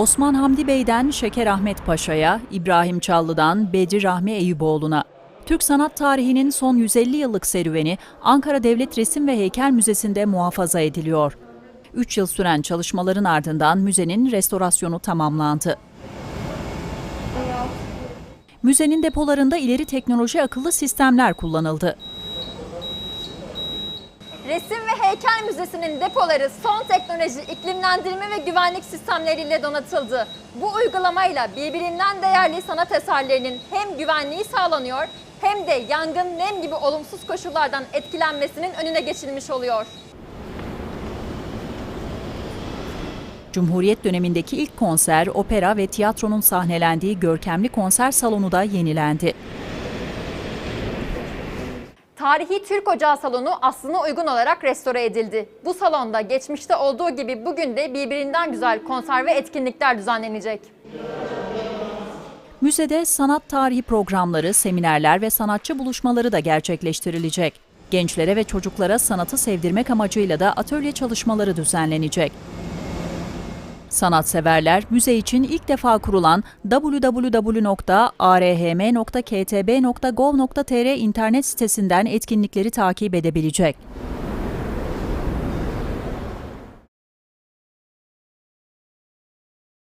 Osman Hamdi Bey'den Şeker Ahmet Paşa'ya, İbrahim Çallı'dan Bedri Rahmi Eyüboğlu'na. Türk sanat tarihinin son 150 yıllık serüveni Ankara Devlet Resim ve Heykel Müzesi'nde muhafaza ediliyor. 3 yıl süren çalışmaların ardından müzenin restorasyonu tamamlandı. Müzenin depolarında ileri teknoloji akıllı sistemler kullanıldı. Resim ve Heykel Müzesi'nin depoları son teknoloji, iklimlendirme ve güvenlik sistemleriyle donatıldı. Bu uygulamayla birbirinden değerli sanat eserlerinin hem güvenliği sağlanıyor hem de yangın, nem gibi olumsuz koşullardan etkilenmesinin önüne geçilmiş oluyor. Cumhuriyet dönemindeki ilk konser, opera ve tiyatronun sahnelendiği görkemli konser salonu da yenilendi. Tarihi Türk Ocağı salonu aslına uygun olarak restore edildi. Bu salonda geçmişte olduğu gibi bugün de birbirinden güzel konser ve etkinlikler düzenlenecek. Müzede sanat tarihi programları, seminerler ve sanatçı buluşmaları da gerçekleştirilecek. Gençlere ve çocuklara sanatı sevdirmek amacıyla da atölye çalışmaları düzenlenecek. Sanatseverler müze için ilk defa kurulan www.arhm.ktb.gov.tr internet sitesinden etkinlikleri takip edebilecek.